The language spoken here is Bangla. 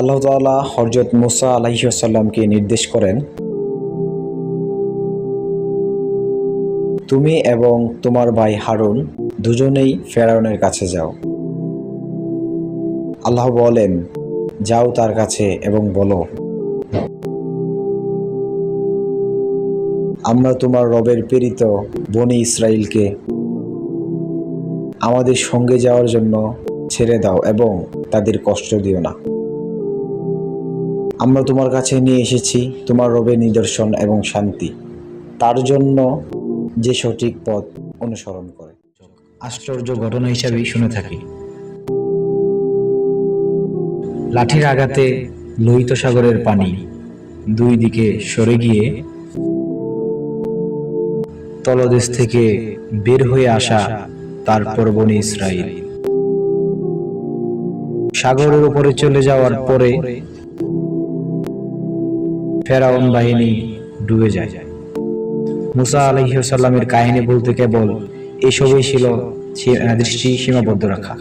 আল্লাহ তাআলা হরজত মুসা আলাইসাল্লামকে নির্দেশ করেন, তুমি এবং তোমার ভাই হারুন দুজনেই ফেরাউনের কাছে যাও। আল্লাহ বলেন, যাও তার কাছে এবং বলো, আমরা তোমার রবের প্রেরিত বনি ইসরায়েলকে আমাদের সঙ্গে যাওয়ার জন্য ছেড়ে দাও এবং তাদের কষ্ট দিও না। আমরা তোমার কাছে নিয়ে এসেছি তোমার রবের নিদর্শন এবং শান্তি। তার জন্য যে সঠিক পথ অনুসরণ করে। আশ্চর্য ঘটনা হিসাবেই শুনে থাকি। লাঠির আঘাতে লোহিত সাগরের পানি দুই দিকে সরে গিয়ে তলদেশ থেকে বের হয়ে আসা তারপর বনি ইসরায়েল সাগরের উপরে চলে যাওয়ার পরে ফেরাউন বাহিনী ডুবে যায়। মুসা আলহিসাল্লামের কাহিনী বলতে কেবল এসবই ছিল দৃষ্টি সীমাবদ্ধ রাখা।